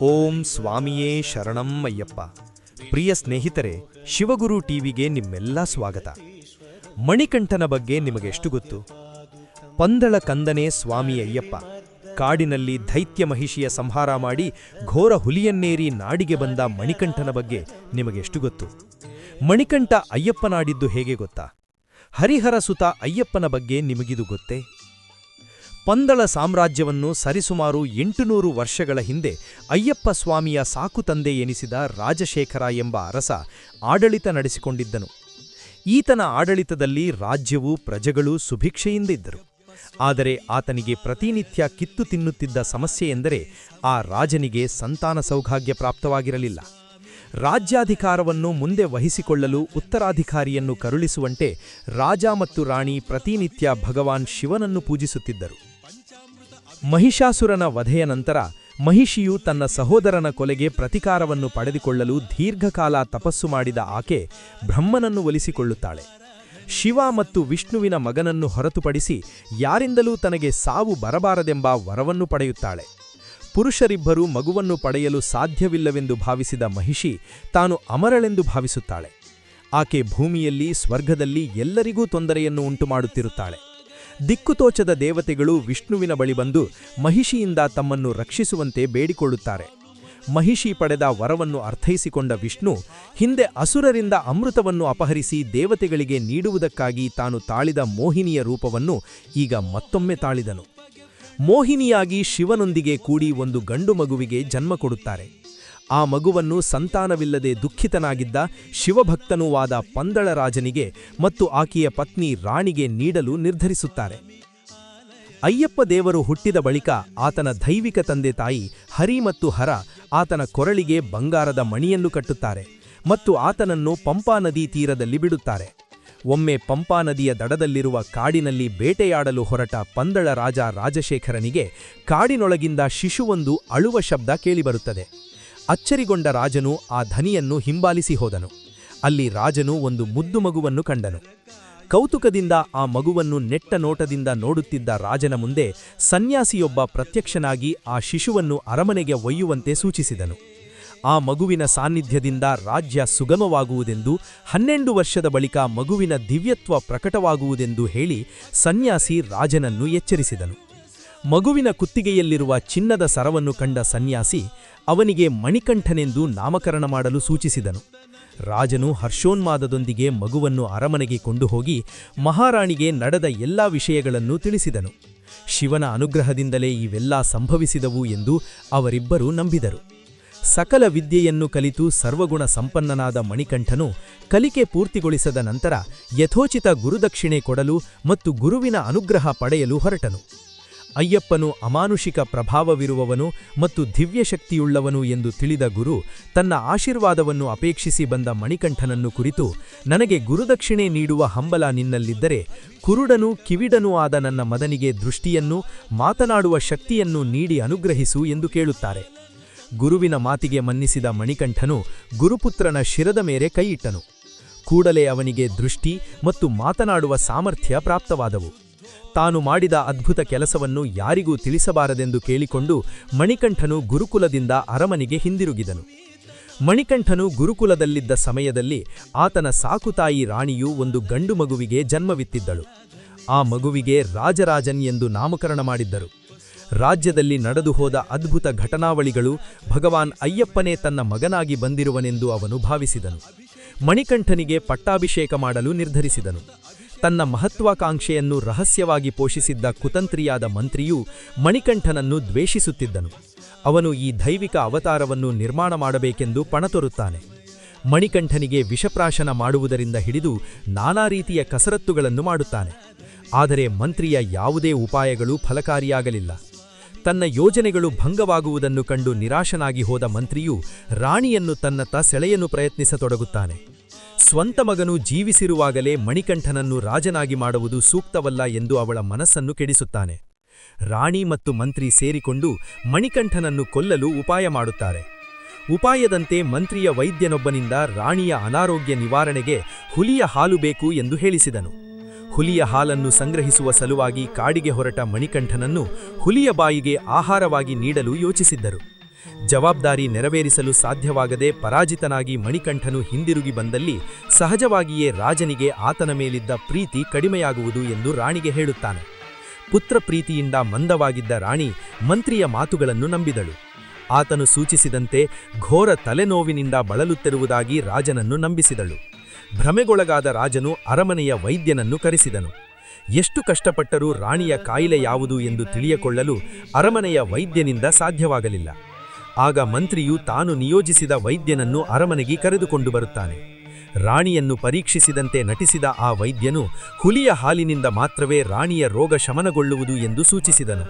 ಓಂ ಸ್ವಾಮಿಯೇ ಶರಣಂ ಅಯ್ಯಪ್ಪ. ಪ್ರಿಯ ಸ್ನೇಹಿತರೆ, ಶಿವಗುರು ಟಿವಿಗೆ ನಿಮ್ಮೆಲ್ಲ ಸ್ವಾಗತ. ಮಣಿಕಂಠನ ಬಗ್ಗೆ ನಿಮಗೆಷ್ಟು ಗೊತ್ತು? ಪಂದಳ ಕಂದನೇ ಸ್ವಾಮಿ ಅಯ್ಯಪ್ಪ. ಕಾಡಿನಲ್ಲಿ ದೈತ್ಯ ಮಹಿಷಿಯ ಸಂಹಾರ ಮಾಡಿ ಘೋರ ಹುಲಿಯನ್ನೇರಿ ನಾಡಿಗೆ ಬಂದ ಮಣಿಕಂಠನ ಬಗ್ಗೆ ನಿಮಗೆಷ್ಟು ಗೊತ್ತು? ಮಣಿಕಂಠ ಅಯ್ಯಪ್ಪನಾಡಿದ್ದು ಹೇಗೆ ಗೊತ್ತಾ? ಹರಿಹರ ಸುತ ಅಯ್ಯಪ್ಪನ ಬಗ್ಗೆ ನಿಮಗಿದು ಗೊತ್ತೇ? ಪಂದಳ ಸಾಮ್ರಾಜ್ಯವನ್ನು ಸರಿಸುಮಾರು ಎಂಟುನೂರು ವರ್ಷಗಳ ಹಿಂದೆ ಅಯ್ಯಪ್ಪ ಸ್ವಾಮಿಯ ಸಾಕುತಂದೆ ಎನಿಸಿದ ರಾಜಶೇಖರ ಎಂಬ ಅರಸ ಆಡಳಿತ ನಡೆಸಿಕೊಂಡಿದ್ದನು. ಈತನ ಆಡಳಿತದಲ್ಲಿ ರಾಜ್ಯವು ಪ್ರಜೆಗಳು ಸುಭಿಕ್ಷೆಯಿಂದಿದ್ದರು. ಆದರೆ ಆತನಿಗೆ ಪ್ರತಿನಿತ್ಯ ಕಿತ್ತು ತಿನ್ನುತ್ತಿದ್ದ ಸಮಸ್ಯೆಯೆಂದರೆ ಆ ರಾಜನಿಗೆ ಸಂತಾನ ಸೌಭಾಗ್ಯ ಪ್ರಾಪ್ತವಾಗಿರಲಿಲ್ಲ. ರಾಜ್ಯಾಧಿಕಾರವನ್ನು ಮುಂದೆ ವಹಿಸಿಕೊಳ್ಳಲು ಉತ್ತರಾಧಿಕಾರಿಯನ್ನು ಕರುಳಿಸುವಂತೆ ರಾಜ ಮತ್ತು ರಾಣಿ ಪ್ರತಿನಿತ್ಯ ಭಗವಾನ್ ಶಿವನನ್ನು ಪೂಜಿಸುತ್ತಿದ್ದರು. ಮಹಿಷಾಸುರನ ವಧೆಯ ನಂತರ ಮಹಿಷಿಯು ತನ್ನ ಸಹೋದರನ ಕೊಲೆಗೆ ಪ್ರತಿಕಾರವನ್ನು ಪಡೆದುಕೊಳ್ಳಲು ದೀರ್ಘಕಾಲ ತಪಸ್ಸು ಮಾಡಿದ ಆಕೆ ಬ್ರಹ್ಮನನ್ನು ಒಲಿಸಿಕೊಳ್ಳುತ್ತಾಳೆ. ಶಿವ ಮತ್ತು ವಿಷ್ಣುವಿನ ಮಗನನ್ನು ಹೊರತುಪಡಿಸಿ ಯಾರಿಂದಲೂ ತನಗೆ ಸಾವು ಬರಬಾರದೆಂಬ ವರವನ್ನು ಪಡೆಯುತ್ತಾಳೆ. ಪುರುಷರಿಬ್ಬರೂ ಮಗುವನ್ನು ಪಡೆಯಲು ಸಾಧ್ಯವಿಲ್ಲವೆಂದು ಭಾವಿಸಿದ ಮಹಿಷಿ ತಾನು ಅಮರಳೆಂದು ಭಾವಿಸುತ್ತಾಳೆ. ಆಕೆ ಭೂಮಿಯಲ್ಲಿ, ಸ್ವರ್ಗದಲ್ಲಿ ಎಲ್ಲರಿಗೂ ತೊಂದರೆಯನ್ನು ಉಂಟುಮಾಡುತ್ತಿರುತ್ತಾಳೆ. ದಿಕ್ಕುತೋಚದ ದೇವತೆಗಳು ವಿಷ್ಣುವಿನ ಬಳಿ ಬಂದು ಮಹಿಷಿಯಿಂದ ತಮ್ಮನ್ನು ರಕ್ಷಿಸುವಂತೆ ಬೇಡಿಕೊಳ್ಳುತ್ತಾರೆ. ಮಹಿಷಿ ಪಡೆದ ವರವನ್ನು ಅರ್ಥೈಸಿಕೊಂಡ ವಿಷ್ಣು ಹಿಂದೆ ಅಸುರರಿಂದ ಅಮೃತವನ್ನು ಅಪಹರಿಸಿ ದೇವತೆಗಳಿಗೆ ನೀಡುವುದಕ್ಕಾಗಿ ತಾನು ತಾಳಿದ ಮೋಹಿನಿಯ ರೂಪವನ್ನು ಈಗ ಮತ್ತೊಮ್ಮೆ ತಾಳಿದನು. ಮೋಹಿನಿಯಾಗಿ ಶಿವನೊಂದಿಗೆ ಕೂಡಿ ಒಂದು ಗಂಡು ಮಗುವಿಗೆ ಜನ್ಮ ಕೊಡುತ್ತಾರೆ. ಆ ಮಗುವನ್ನು ಸಂತಾನವಿಲ್ಲದೆ ದುಃಖಿತನಾಗಿದ್ದ ಶಿವಭಕ್ತನೂ ಆದ ಪಂದಳ ರಾಜನಿಗೆ ಮತ್ತು ಆಕೆಯ ಪತ್ನಿ ರಾಣಿಗೆ ನೀಡಲು ನಿರ್ಧರಿಸುತ್ತಾರೆ. ಅಯ್ಯಪ್ಪ ದೇವರು ಹುಟ್ಟಿದ ಬಳಿಕ ಆತನ ದೈವಿಕ ತಂದೆ ತಾಯಿ ಹರಿ ಮತ್ತು ಹರ ಆತನ ಕೊರಳಿಗೆ ಬಂಗಾರದ ಮಣಿಯನ್ನು ಕಟ್ಟುತ್ತಾರೆ ಮತ್ತು ಆತನನ್ನು ಪಂಪಾ ನದಿ ತೀರದಲ್ಲಿ ಬಿಡುತ್ತಾರೆ. ಒಮ್ಮೆ ಪಂಪಾ ನದಿಯ ದಡದಲ್ಲಿರುವ ಕಾಡಿನಲ್ಲಿ ಬೇಟೆಯಾಡಲು ಹೊರಟ ಪಂದಳ ರಾಜ ರಾಜಶೇಖರನಿಗೆ ಕಾಡಿನೊಳಗಿಂದ ಶಿಶುವೊಂದು ಅಳುವ ಶಬ್ದ ಕೇಳಿಬರುತ್ತದೆ. ಅಚ್ಚರಿಗೊಂಡ ರಾಜನು ಆ ಧನಿಯನ್ನು ಹಿಂಬಾಲಿಸಿ ಹೋದನು. ಅಲ್ಲಿ ರಾಜನು ಒಂದು ಮುದ್ದು ಮಗುವನ್ನು ಕಂಡನು. ಕೌತುಕದಿಂದ ಆ ಮಗುವನ್ನು ನೆಟ್ಟ ನೋಟದಿಂದ ನೋಡುತ್ತಿದ್ದ ರಾಜನ ಮುಂದೆ ಸನ್ಯಾಸಿಯೊಬ್ಬ ಪ್ರತ್ಯಕ್ಷನಾಗಿ ಆ ಶಿಶುವನ್ನು ಅರಮನೆಗೆ ಒಯ್ಯುವಂತೆ ಸೂಚಿಸಿದನು. ಆ ಮಗುವಿನ ಸಾನ್ನಿಧ್ಯದಿಂದ ರಾಜ್ಯ ಸುಗಮವಾಗುವುದೆಂದು ಹನ್ನೆರಡು ವರ್ಷದ ಬಳಿಕ ಮಗುವಿನ ದಿವ್ಯತ್ವ ಪ್ರಕಟವಾಗುವುದೆಂದು ಹೇಳಿ ಸನ್ಯಾಸಿ ರಾಜನನ್ನು ಎಚ್ಚರಿಸಿದನು. ಮಗುವಿನ ಕುತ್ತಿಗೆಯಲ್ಲಿರುವ ಚಿನ್ನದ ಸರವನ್ನು ಕಂಡ ಸನ್ಯಾಸಿ ಅವನಿಗೆ ಮಣಿಕಂಠನೆಂದು ನಾಮಕರಣ ಮಾಡಲು ಸೂಚಿಸಿದನು. ರಾಜನು ಹರ್ಷೋನ್ಮಾದದೊಂದಿಗೆ ಮಗುವನ್ನು ಅರಮನೆಗೆ ಕೊಂಡು ಹೋಗಿ ಮಹಾರಾಣಿಗೆ ನಡೆದ ಎಲ್ಲಾ ವಿಷಯಗಳನ್ನು ತಿಳಿಸಿದನು. ಶಿವನ ಅನುಗ್ರಹದಿಂದಲೇ ಇವೆಲ್ಲಾ ಸಂಭವಿಸಿದವು ಎಂದು ಅವರಿಬ್ಬರೂ ನಂಬಿದರು. ಸಕಲ ವಿದ್ಯೆಯನ್ನು ಕಲಿತು ಸರ್ವಗುಣ ಸಂಪನ್ನನಾದ ಮಣಿಕಂಠನು ಕಲಿಕೆ ಪೂರ್ತಿಗೊಳಿಸದ ನಂತರ ಯಥೋಚಿತ ಗುರುದಕ್ಷಿಣೆ ಕೊಡಲು ಮತ್ತು ಗುರುವಿನ ಅನುಗ್ರಹ ಪಡೆಯಲು ಹೊರಟನು. ಅಯ್ಯಪ್ಪನು ಅಮಾನುಷಿಕ ಪ್ರಭಾವವಿರುವವನು ಮತ್ತು ದಿವ್ಯಶಕ್ತಿಯುಳ್ಳವನು ಎಂದು ತಿಳಿದ ಗುರು ತನ್ನ ಆಶೀರ್ವಾದವನ್ನು ಅಪೇಕ್ಷಿಸಿ ಬಂದ ಮಣಿಕಂಠನನ್ನು ಕುರಿತು, ನನಗೆ ಗುರುದಕ್ಷಿಣೆ ನೀಡುವ ಹಂಬಲ ನಿನ್ನಲ್ಲಿದ್ದರೆ, ಕುರುಡನೂ ಕಿವಿಡನೂ ಆದ ನನ್ನ ಮದನಿಗೆ ದೃಷ್ಟಿಯನ್ನು, ಮಾತನಾಡುವ ಶಕ್ತಿಯನ್ನು ನೀಡಿ ಅನುಗ್ರಹಿಸು ಎಂದು ಕೇಳುತ್ತಾರೆ. ಗುರುವಿನ ಮಾತಿಗೆ ಮನ್ನಿಸಿದ ಮಣಿಕಂಠನು ಗುರುಪುತ್ರನ ಶಿರದ ಮೇಲೆ ಕೈಯಿಟ್ಟನು. ಕೂಡಲೇ ಅವನಿಗೆ ದೃಷ್ಟಿ ಮತ್ತು ಮಾತನಾಡುವ ಸಾಮರ್ಥ್ಯ ಪ್ರಾಪ್ತವಾದವು. ತಾನು ಮಾಡಿದ ಅದ್ಭುತ ಕೆಲಸವನ್ನು ಯಾರಿಗೂ ತಿಳಿಸಬಾರದೆಂದು ಕೇಳಿಕೊಂಡು ಮಣಿಕಂಠನು ಗುರುಕುಲದಿಂದ ಅರಮನೆಗೆ ಹಿಂದಿರುಗಿದನು. ಮಣಿಕಂಠನು ಗುರುಕುಲದಲ್ಲಿದ್ದ ಸಮಯದಲ್ಲಿ ಆತನ ಸಾಕುತಾಯಿ ರಾಣಿಯು ಒಂದು ಗಂಡು ಮಗುವಿಗೆ ಜನ್ಮವಿತ್ತಿದ್ದಳು. ಆ ಮಗುವಿಗೆ ರಾಜರಾಜನ್ ಎಂದು ನಾಮಕರಣ ಮಾಡಿದ್ದರು. ರಾಜ್ಯದಲ್ಲಿ ನಡೆದು ಹೋದ ಅದ್ಭುತ ಘಟನಾವಳಿಗಳು ಭಗವಾನ್ ಅಯ್ಯಪ್ಪನೇ ತನ್ನ ಮಗನಾಗಿ ಬಂದಿರುವನೆಂದು ಅವನು ಭಾವಿಸಿದನು. ಮಣಿಕಂಠನಿಗೆ ಪಟ್ಟಾಭಿಷೇಕ ಮಾಡಲು ನಿರ್ಧರಿಸಿದನು. ತನ್ನ ಮಹತ್ವಾಕಾಂಕ್ಷೆಯನ್ನು ರಹಸ್ಯವಾಗಿ ಪೋಷಿಸಿದ್ದ ಕುತಂತ್ರಿಯಾದ ಮಂತ್ರಿಯು ಮಣಿಕಂಠನನ್ನು ದ್ವೇಷಿಸುತ್ತಿದ್ದನು. ಅವನು ಈ ದೈವಿಕ ಅವತಾರವನ್ನು ನಿರ್ಮಾಣ ಮಾಡಬೇಕೆಂದು ಪಣತೊರುತ್ತಾನೆ. ಮಣಿಕಂಠನಿಗೆ ವಿಷಪ್ರಾಶನ ಮಾಡುವುದರಿಂದ ಹಿಡಿದು ನಾನಾ ರೀತಿಯ ಕಸರತ್ತುಗಳನ್ನು ಮಾಡುತ್ತಾನೆ. ಆದರೆ ಮಂತ್ರಿಯ ಯಾವುದೇ ಉಪಾಯಗಳು ಫಲಕಾರಿಯಾಗಲಿಲ್ಲ. ತನ್ನ ಯೋಜನೆಗಳು ಭಂಗವಾಗುವುದನ್ನು ಕಂಡು ನಿರಾಶನಾಗಿ ಹೋದ ಮಂತ್ರಿಯು ರಾಣಿಯನ್ನು ತನ್ನತ್ತ ಸೆಳೆಯನ್ನು ಪ್ರಯತ್ನಿಸತೊಡಗುತ್ತಾನೆ. ಸ್ವಂತ ಮಗನು ಜೀವಿಸಿರುವಾಗಲೇ ಮಣಿಕಂಠನನ್ನು ರಾಜನಾಗಿ ಮಾಡುವುದು ಸೂಕ್ತವಲ್ಲ ಎಂದು ಅವಳ ಮನಸ್ಸನ್ನು ಕೆಡಿಸುತ್ತಾನೆ. ರಾಣಿ ಮತ್ತು ಮಂತ್ರಿ ಸೇರಿಕೊಂಡು ಮಣಿಕಂಠನನ್ನು ಕೊಲ್ಲಲು ಉಪಾಯ ಮಾಡುತ್ತಾರೆ. ಉಪಾಯದಂತೆ ಮಂತ್ರಿಯ ವೈದ್ಯನೊಬ್ಬನಿಂದ ರಾಣಿಯ ಅನಾರೋಗ್ಯ ನಿವಾರಣೆಗೆ ಹುಲಿಯ ಹಾಲು ಬೇಕು ಎಂದು ಹೇಳಿಸಿದನು. ಹುಲಿಯ ಹಾಲನ್ನು ಸಂಗ್ರಹಿಸುವ ಸಲುವಾಗಿ ಕಾಡಿಗೆ ಹೊರಟ ಮಣಿಕಂಠನನ್ನು ಹುಲಿಯ ಬಾಯಿಗೆ ಆಹಾರವಾಗಿ ನೀಡಲು ಯೋಚಿಸಿದ್ದರು. ಜವಾಬ್ದಾರಿ ನೆರವೇರಿಸಲು ಸಾಧ್ಯವಾಗದೆ ಪರಾಜಿತನಾಗಿ ಮಣಿಕಂಠನು ಹಿಂದಿರುಗಿ ಬಂದಲ್ಲಿ ಸಹಜವಾಗಿಯೇ ರಾಜನಿಗೆ ಆತನ ಮೇಲಿದ್ದ ಪ್ರೀತಿ ಕಡಿಮೆಯಾಗುವುದು ಎಂದು ರಾಣಿಗೆ ಹೇಳುತ್ತಾನೆ. ಪುತ್ರ ಪ್ರೀತಿಯಿಂದ ಮಂದವಾಗಿದ್ದ ರಾಣಿ ಮಂತ್ರಿಯ ಮಾತುಗಳನ್ನು ನಂಬಿದಳು. ಆತನು ಸೂಚಿಸಿದಂತೆ ಘೋರ ತಲೆನೋವಿನಿಂದ ಬಳಲುತ್ತಿರುವುದಾಗಿ ರಾಜನನ್ನು ನಂಬಿಸಿದಳು. ಭ್ರಮೆಗೊಳಗಾದ ರಾಜನು ಅರಮನೆಯ ವೈದ್ಯನನ್ನು ಕರೆಸಿದನು. ಎಷ್ಟು ಕಷ್ಟಪಟ್ಟರೂ ರಾಣಿಯ ಕಾಯಿಲೆ ಯಾವುದು ಎಂದು ತಿಳಿಯಕೊಳ್ಳಲು ಅರಮನೆಯ ವೈದ್ಯನಿಂದ ಸಾಧ್ಯವಾಗಲಿಲ್ಲ. ಆಗ ಮಂತ್ರಿಯು ತಾನು ನಿಯೋಜಿಸಿದ ವೈದ್ಯನನ್ನು ಅರಮನೆಗೆ ಕರೆದುಕೊಂಡು ಬರುತ್ತಾನೆ. ರಾಣಿಯನ್ನು ಪರೀಕ್ಷಿಸಿದಂತೆ ನಟಿಸಿದ ಆ ವೈದ್ಯನು ಹುಲಿಯ ಹಾಲಿನಿಂದ ಮಾತ್ರವೇ ರಾಣಿಯ ರೋಗ ಶಮನಗೊಳ್ಳುವುದು ಎಂದು ಸೂಚಿಸಿದನು.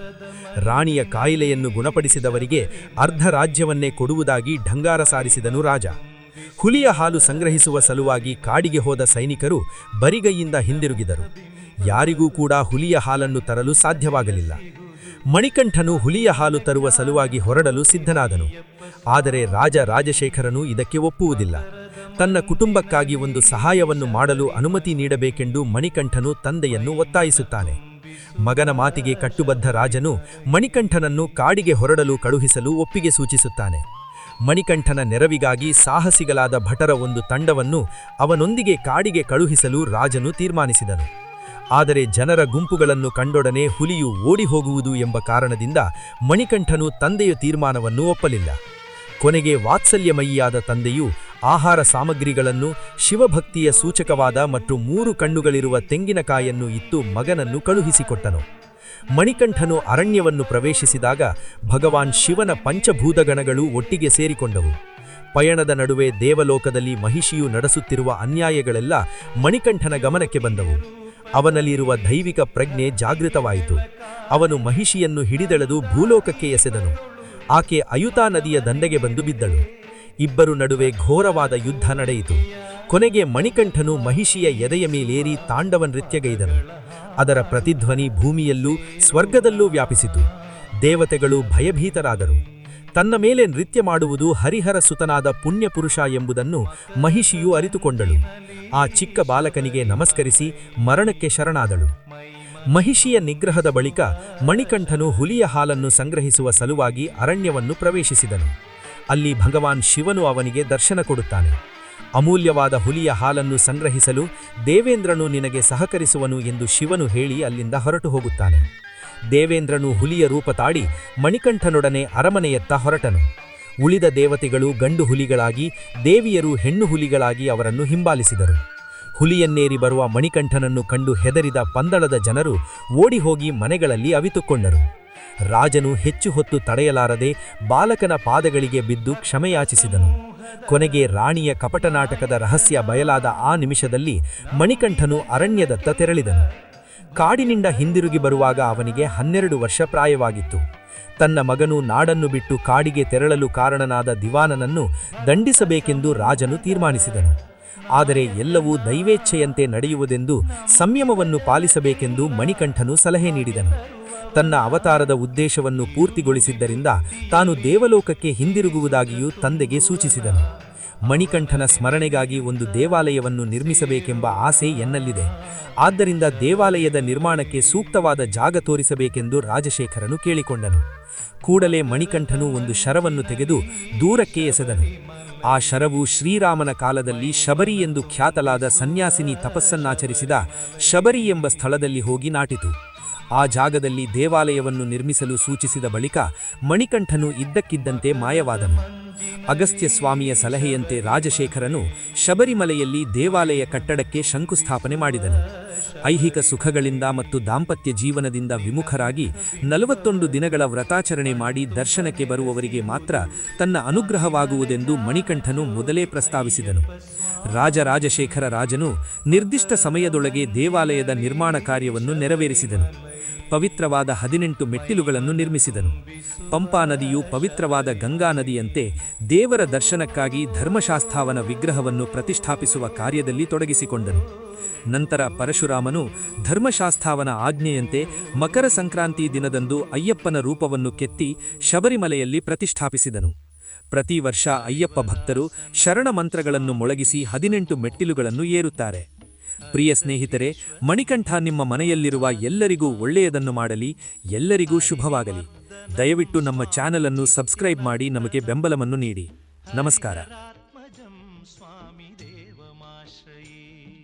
ರಾಣಿಯ ಕಾಯಿಲೆಯನ್ನು ಗುಣಪಡಿಸಿದವರಿಗೆ ಅರ್ಧ ರಾಜ್ಯವನ್ನೇ ಕೊಡುವುದಾಗಿ ಢಂಗಾರ ಸಾರಿಸಿದನು ರಾಜ. ಹುಲಿಯ ಹಾಲು ಸಂಗ್ರಹಿಸುವ ಸಲುವಾಗಿ ಕಾಡಿಗೆ ಹೋದ ಸೈನಿಕರು ಬರಿಗೈಯಿಂದ ಹಿಂದಿರುಗಿದರು. ಯಾರಿಗೂ ಕೂಡ ಹುಲಿಯ ಹಾಲನ್ನು ತರಲು ಸಾಧ್ಯವಾಗಲಿಲ್ಲ. ಮಣಿಕಂಠನು ಹುಲಿಯ ಹಾಲು ತರುವ ಸಲುವಾಗಿ ಹೊರಡಲು ಸಿದ್ಧನಾದನು. ಆದರೆ ರಾಜ ರಾಜಶೇಖರನು ಇದಕ್ಕೆ ಒಪ್ಪುವುದಿಲ್ಲ. ತನ್ನ ಕುಟುಂಬಕ್ಕಾಗಿ ಒಂದು ಸಹಾಯವನ್ನು ಮಾಡಲು ಅನುಮತಿ ನೀಡಬೇಕೆಂದು ಮಣಿಕಂಠನು ತಂದೆಯನ್ನು ಒತ್ತಾಯಿಸುತ್ತಾನೆ. ಮಗನ ಮಾತಿಗೆ ಕಟ್ಟುಬದ್ಧ ರಾಜನು ಮಣಿಕಂಠನನ್ನು ಕಾಡಿಗೆ ಹೊರಡಲು ಕಳುಹಿಸಲು ಒಪ್ಪಿಗೆ ಸೂಚಿಸುತ್ತಾನೆ. ಮಣಿಕಂಠನ ನೆರವಿಗಾಗಿ ಸಾಹಸಿಗಳಾದ ಭಟರ ಒಂದು ತಂಡವನ್ನು ಅವನೊಂದಿಗೆ ಕಾಡಿಗೆ ಕಳುಹಿಸಲು ರಾಜನು ತೀರ್ಮಾನಿಸಿದನು. ಆದರೆ ಜನರ ಗುಂಪುಗಳನ್ನು ಕಂಡೊಡನೆ ಹುಲಿಯು ಓಡಿ ಹೋಗುವುದು ಎಂಬ ಕಾರಣದಿಂದ ಮಣಿಕಂಠನು ತಂದೆಯ ತೀರ್ಮಾನವನ್ನು ಒಪ್ಪಲಿಲ್ಲ. ಕೊನೆಗೆ ವಾತ್ಸಲ್ಯಮಯಿಯಾದ ತಂದೆಯು ಆಹಾರ ಸಾಮಗ್ರಿಗಳನ್ನು, ಶಿವಭಕ್ತಿಯ ಸೂಚಕವಾದ ಮತ್ತು ಮೂರು ಕಣ್ಣುಗಳಿರುವ ತೆಂಗಿನಕಾಯನ್ನು ಇತ್ತು ಮಗನನ್ನು ಕಳುಹಿಸಿಕೊಟ್ಟನು. ಮಣಿಕಂಠನು ಅರಣ್ಯವನ್ನು ಪ್ರವೇಶಿಸಿದಾಗ ಭಗವಾನ್ ಶಿವನ ಪಂಚಭೂತಗಣಗಳು ಒಟ್ಟಿಗೆ ಸೇರಿಕೊಂಡವು. ಪಯಣದ ನಡುವೆ ದೇವಲೋಕದಲ್ಲಿ ಮಹಿಷಿಯು ನಡೆಸುತ್ತಿರುವ ಅನ್ಯಾಯಗಳೆಲ್ಲ ಮಣಿಕಂಠನ ಗಮನಕ್ಕೆ ಬಂದವು. ಅವನಲ್ಲಿರುವ ದೈವಿಕ ಪ್ರಜ್ಞೆ ಜಾಗೃತವಾಯಿತು. ಅವನು ಮಹಿಷಿಯನ್ನು ಹಿಡಿದೆಳೆದು ಭೂಲೋಕಕ್ಕೆ ಎಸೆದನು. ಆಕೆ ಅಯುತಾ ನದಿಯ ದಂಡೆಗೆ ಬಂದು ಬಿದ್ದಳು. ಇಬ್ಬರು ನಡುವೆ ಘೋರವಾದ ಯುದ್ಧ ನಡೆಯಿತು. ಕೊನೆಗೆ ಮಣಿಕಂಠನು ಮಹಿಷಿಯ ಎದೆಯ ಮೇಲೇರಿ ತಾಂಡವ ನೃತ್ಯಗೈದನು. ಅದರ ಪ್ರತಿಧ್ವನಿ ಭೂಮಿಯಲ್ಲೂ ಸ್ವರ್ಗದಲ್ಲೂ ವ್ಯಾಪಿಸಿತು. ದೇವತೆಗಳು ಭಯಭೀತರಾದರು. ತನ್ನ ಮೇಲೆ ನೃತ್ಯ ಮಾಡುವುದು ಹರಿಹರ ಸುತನಾದ ಪುಣ್ಯಪುರುಷ ಎಂಬುದನ್ನು ಮಹಿಷಿಯು ಅರಿತುಕೊಂಡಳು. ಆ ಚಿಕ್ಕ ಬಾಲಕನಿಗೆ ನಮಸ್ಕರಿಸಿ ಮರಣಕ್ಕೆ ಶರಣಾದಳು. ಮಹಿಷಿಯ ನಿಗ್ರಹದ ಬಳಿಕ ಮಣಿಕಂಠನು ಹುಲಿಯ ಹಾಲನ್ನು ಸಂಗ್ರಹಿಸುವ ಸಲುವಾಗಿ ಅರಣ್ಯವನ್ನು ಪ್ರವೇಶಿಸಿದನು. ಅಲ್ಲಿ ಭಗವಾನ್ ಶಿವನು ಅವನಿಗೆ ದರ್ಶನ ಕೊಡುತ್ತಾನೆ. ಅಮೂಲ್ಯವಾದ ಹುಲಿಯ ಹಾಲನ್ನು ಸಂಗ್ರಹಿಸಲು ದೇವೇಂದ್ರನು ನಿನಗೆ ಸಹಕರಿಸುವನು ಎಂದು ಶಿವನು ಹೇಳಿ ಅಲ್ಲಿಂದ ಹೊರಟು ಹೋಗುತ್ತಾನೆ. ದೇವೇಂದ್ರನು ಹುಲಿಯ ರೂಪ ತಾಡಿ ಮಣಿಕಂಠನೊಡನೆ ಅರಮನೆಯತ್ತ ಹೊರಟನು. ಉಳಿದ ದೇವತೆಗಳು ಗಂಡು ಹುಲಿಗಳಾಗಿ, ದೇವಿಯರು ಹೆಣ್ಣು ಹುಲಿಗಳಾಗಿ ಅವರನ್ನು ಹಿಂಬಾಲಿಸಿದರು. ಹುಲಿಯನ್ನೇರಿ ಬರುವ ಮಣಿಕಂಠನನ್ನು ಕಂಡು ಹೆದರಿದ ಪಂದಳದ ಜನರು ಓಡಿಹೋಗಿ ಮನೆಗಳಲ್ಲಿ ಅವಿತುಕೊಂಡರು. ರಾಜನು ಹೆಚ್ಚು ಹೊತ್ತು ತಡೆಯಲಾರದೆ ಬಾಲಕನ ಪಾದಗಳಿಗೆ ಬಿದ್ದು ಕ್ಷಮೆಯಾಚಿಸಿದನು. ಕೊನೆಗೆ ರಾಣಿಯ ಕಪಟನಾಟಕದ ರಹಸ್ಯ ಬಯಲಾದ ಆ ನಿಮಿಷದಲ್ಲಿ ಮಣಿಕಂಠನು ಅರಣ್ಯದತ್ತ ತೆರಳಿದನು. ಕಾಡಿನಿಂದ ಹಿಂದಿರುಗಿ ಬರುವಾಗ ಅವನಿಗೆ ಹನ್ನೆರಡು ವರ್ಷ ಪ್ರಾಯವಾಗಿತ್ತು. ತನ್ನ ಮಗನು ನಾಡನ್ನು ಬಿಟ್ಟು ಕಾಡಿಗೆ ತೆರಳಲು ಕಾರಣನಾದ ದಿವಾನನನ್ನು ದಂಡಿಸಬೇಕೆಂದು ರಾಜನು ತೀರ್ಮಾನಿಸಿದನು. ಆದರೆ ಎಲ್ಲವೂ ದೈವೇಚ್ಛೆಯಂತೆ ನಡೆಯುವುದೆಂದು ಸಂಯಮವನ್ನು ಪಾಲಿಸಬೇಕೆಂದು ಮಣಿಕಂಠನು ಸಲಹೆ ನೀಡಿದನು. ತನ್ನ ಅವತಾರದ ಉದ್ದೇಶವನ್ನು ಪೂರ್ತಿಗೊಳಿಸಿದ್ದರಿಂದ ತಾನು ದೇವಲೋಕಕ್ಕೆ ಹಿಂದಿರುಗುವುದಾಗಿಯೂ ತಂದೆಗೆ ಸೂಚಿಸಿದನು. ಮಣಿಕಂಠನ ಸ್ಮರಣೆಗಾಗಿ ಒಂದು ದೇವಾಲಯವನ್ನು ನಿರ್ಮಿಸಬೇಕೆಂಬ ಆಸೆ ಎನ್ನಲ್ಲಿದೆ. ಆದ್ದರಿಂದ ದೇವಾಲಯದ ನಿರ್ಮಾಣಕ್ಕೆ ಸೂಕ್ತವಾದ ಜಾಗ ತೋರಿಸಬೇಕೆಂದು ರಾಜಶೇಖರನು ಕೇಳಿಕೊಂಡನು. ಕೂಡಲೇ ಮಣಿಕಂಠನು ಒಂದು ಶರವನ್ನು ತೆಗೆದು ದೂರಕ್ಕೆ ಎಸೆದನು. ಆ ಶರವು ಶ್ರೀರಾಮನ ಕಾಲದಲ್ಲಿ ಶಬರಿ ಎಂದು ಖ್ಯಾತಲಾದ ಸನ್ಯಾಸಿನಿ ತಪಸ್ಸನ್ನಾಚರಿಸಿದ ಶಬರಿ ಎಂಬ ಸ್ಥಳದಲ್ಲಿ ಹೋಗಿ ನಾಟಿತು. ಆ ಜಾಗದಲ್ಲಿ ದೇವಾಲಯವನ್ನು ನಿರ್ಮಿಸಲು ಸೂಚಿಸಿದ ಬಳಿಕ ಮಣಿಕಂಠನು ಇದ್ದಕ್ಕಿದ್ದಂತೆ ಮಾಯವಾದನು. ಅಗಸ್ತ್ಯ ಸ್ವಾಮಿಯ ಸಲಹೆಯಂತೆ ರಾಜಶೇಖರನು ಶಬರಿಮಲೆಯಲ್ಲಿ ದೇವಾಲಯ ಕಟ್ಟಡಕ್ಕೆ ಶಂಕುಸ್ಥಾಪನೆ ಮಾಡಿದನು. ಐಹಿಕ ಸುಖಗಳಿಂದ ಮತ್ತು ದಾಂಪತ್ಯ ಜೀವನದಿಂದ ವಿಮುಖರಾಗಿ ನಲವತ್ತೊಂದು ದಿನಗಳ ವ್ರತಾಚರಣೆ ಮಾಡಿ ದರ್ಶನಕ್ಕೆ ಬರುವವರಿಗೆ ಮಾತ್ರ ತನ್ನ ಅನುಗ್ರಹವಾಗುವುದೆಂದು ಮಣಿಕಂಠನು ಮೊದಲೇ ಪ್ರಸ್ತಾವಿಸಿದನು. ರಾಜರಾಜಶೇಖರ ರಾಜನು ನಿರ್ದಿಷ್ಟ ಸಮಯದೊಳಗೆ ದೇವಾಲಯದ ನಿರ್ಮಾಣ ಕಾರ್ಯವನ್ನು ನೆರವೇರಿಸಿದನು. ಪವಿತ್ರವಾದ ಹದಿನೆಂಟು ಮೆಟ್ಟಿಲುಗಳನ್ನು ನಿರ್ಮಿಸಿದನು. ಪಂಪಾ ನದಿಯು ಪವಿತ್ರವಾದ ಗಂಗಾ ನದಿಯಂತೆ ದೇವರ ದರ್ಶನಕ್ಕಾಗಿ ಧರ್ಮಶಾಸ್ತಾವನ ವಿಗ್ರಹವನ್ನು ಪ್ರತಿಷ್ಠಾಪಿಸುವ ಕಾರ್ಯದಲ್ಲಿ ತೊಡಗಿಸಿಕೊಂಡನು. ನಂತರ ಪರಶುರಾಮನು ಧರ್ಮಶಾಸ್ತಾವನ ಆಜ್ಞೆಯಂತೆ ಮಕರ ಸಂಕ್ರಾಂತಿ ದಿನದಂದು ಅಯ್ಯಪ್ಪನ ರೂಪವನ್ನು ಕೆತ್ತಿ ಶಬರಿಮಲೆಯಲ್ಲಿ ಪ್ರತಿಷ್ಠಾಪಿಸಿದನು. ಪ್ರತಿ ವರ್ಷ ಅಯ್ಯಪ್ಪ ಭಕ್ತರು ಶರಣ ಮಂತ್ರಗಳನ್ನು ಮೊಳಗಿಸಿ ಹದಿನೆಂಟು ಮೆಟ್ಟಿಲುಗಳನ್ನು ಏರುತ್ತಾರೆ. ಪ್ರಿಯ ಸ್ನೇಹಿತರೆ, ಮಣಿಕಂಠ ನಿಮ್ಮ ಮನೆಯಲ್ಲಿರುವ ಎಲ್ಲರಿಗೂ ಒಳ್ಳೆಯದನ್ನು ಮಾಡಲಿ, ಎಲ್ಲರಿಗೂ ಶುಭವಾಗಲಿ. ದಯವಿಟ್ಟು ನಮ್ಮ ಚಾನೆಲ್ ಅನ್ನು ಸಬ್ಸ್ಕ್ರೈಬ್ ಮಾಡಿ ನಮಗೆ ಬೆಂಬಲವನ್ನು ನೀಡಿ. ನಮಸ್ಕಾರ.